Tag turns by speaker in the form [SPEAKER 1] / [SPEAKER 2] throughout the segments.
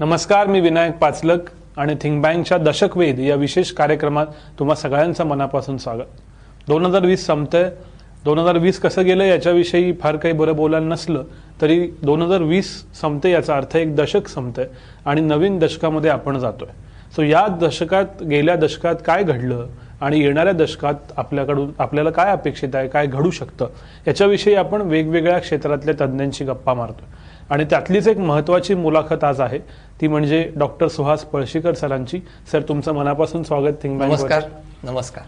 [SPEAKER 1] नमस्कार मी विनायक पाचलक आणि थिंक बँकच्या दशकवेद या विशेष कार्यक्रमात तुम्हा सगळ्यांचं मनापासून स्वागत. दोन हजार वीस संपतंय. दोन हजार वीस कसं गेलं याच्याविषयी फार काही बरं बोलायला नसलं तरी दोन हजार वीस संपते याचा अर्थ एक दशक संपतंय आणि नवीन दशकामध्ये आपण जातोय. सो या दशकात गेल्या दशकात काय घडलं? आणि येणाऱ्या दशकात आपल्याकडून आपल्याला काय अपेक्षित आहे काय घडू शकतं याच्याविषयी आपण वेगवेगळ्या क्षेत्रातल्या तज्ज्ञांची गप्पा मारतोय. आणि त्यातलीच एक महत्वाची मुलाखत आज आहे ती म्हणजे डॉक्टर सुहास पळशीकर सरांची. सर तुमचं मनापासून स्वागत. बँक
[SPEAKER 2] नमस्कार नमस्कार.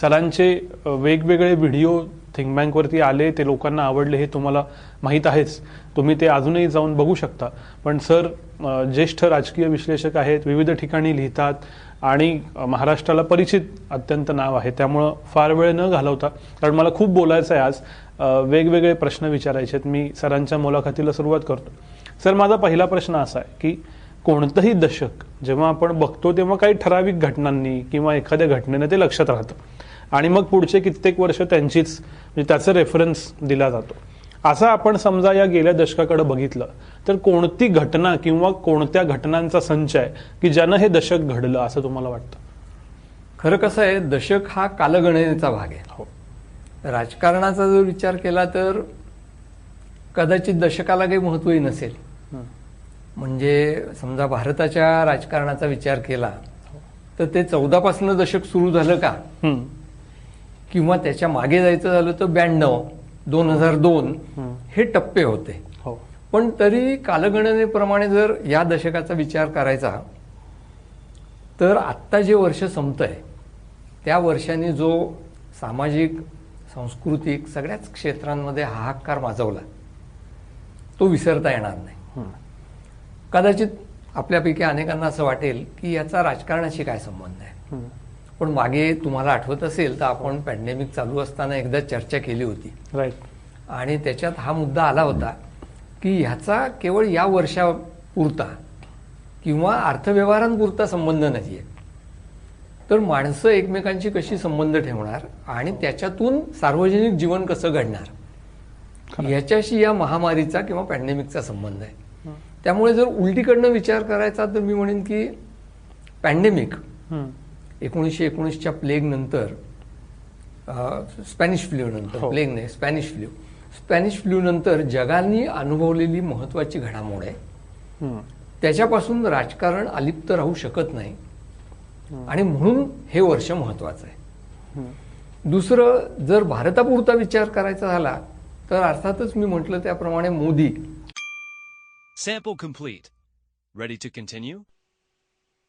[SPEAKER 1] सरांचे वेगवेगळे व्हिडिओ थिंक बँकवरती आले ते लोकांना आवडले हे तुम्हाला माहीत आहेच. तुम्ही ते अजूनही जाऊन बघू शकता. पण सर ज्येष्ठ राजकीय विश्लेषक आहेत विविध ठिकाणी लिहितात आणि महाराष्ट्राला परिचित अत्यंत नाव आहे. त्यामुळं फार वेळ न घालवता कारण मला खूप बोलायचं आहे आज वेगवेगळे प्रश्न विचारायचे आहेत. मी सरांच्या मुलाखतीला सुरुवात करतो. सर माझा पहिला प्रश्न असा आहे की कोणतंही दशक जेव्हा आपण बघतो तेव्हा काही ठराविक घटनांनी किंवा एखाद्या घटनेने ते लक्षात राहतं. आणि मग पुढचे कित्येक वर्ष त्यांचीच म्हणजे त्याचा रेफरन्स दिला जातो. असं आपण समजा या गेल्या दशकाकडे बघितलं तर कोणती घटना किंवा कोणत्या घटनांचा संच आहे की ज्यानं हे दशक घडलं असं तुम्हाला वाटतं?
[SPEAKER 2] खरं कसं आहे दशक हा कालगणनेचा भाग आहे.
[SPEAKER 1] हो.
[SPEAKER 2] राजकारणाचा जर विचार केला तर कदाचित दशकाला काही महत्त्वही नसेल. म्हणजे समजा भारताच्या राजकारणाचा विचार केला तर ते चौदापासून दशक सुरू झालं का. किंवा त्याच्यामागे जायचं झालं तर ब्याण्णव दोन हजार दोन. हे टप्पे होते
[SPEAKER 1] हो
[SPEAKER 2] पण तरी कालगणनेप्रमाणे जर या दशकाचा विचार करायचा तर आत्ता जे वर्ष संपतंय त्या वर्षाने जो सामाजिक सांस्कृतिक सगळ्याच क्षेत्रांमध्ये हाहाकार माजवला तो विसरता येणार नाही. कदाचित आपल्यापैकी अनेकांना असं वाटेल की याचा राजकारणाशी काय संबंध आहे. पण मागे तुम्हाला आठवत असेल तर आपण पॅन्डेमिक चालू असताना एकदा चर्चा केली होती.
[SPEAKER 1] राईट
[SPEAKER 2] आणि त्याच्यात हा मुद्दा आला होता की ह्याचा केवळ या वर्षापुरता किंवा अर्थव्यवहारांपुरता संबंध नाही आहे तर माणसं एकमेकांशी कशी संबंध ठेवणार आणि त्याच्यातून सार्वजनिक जीवन कसं घडणार. ह्याच्याशी या महामारीचा किंवा पॅन्डेमिकचा संबंध आहे. त्यामुळे जर उलटीकडनं विचार करायचा तर मी म्हणेन की पॅन्डेमिक. एकोणीसशे एकोणीसच्या प्लेग नंतर स्पॅनिश फ्लू नंतर
[SPEAKER 1] हो.
[SPEAKER 2] प्लेग नाही स्पॅनिश फ्लू स्पॅनिश फ्लू नंतर जगाने अनुभवलेली महत्वाची घडामोड आहे. त्याच्यापासून राजकारण अलिप्त राहू शकत नाही आणि म्हणून हे वर्ष महत्वाचं आहे. दुसरं जर भारतापुरता विचार करायचा झाला तर अर्थातच मी म्हटलं त्याप्रमाणे Modi
[SPEAKER 3] Sample complete. Ready to continue?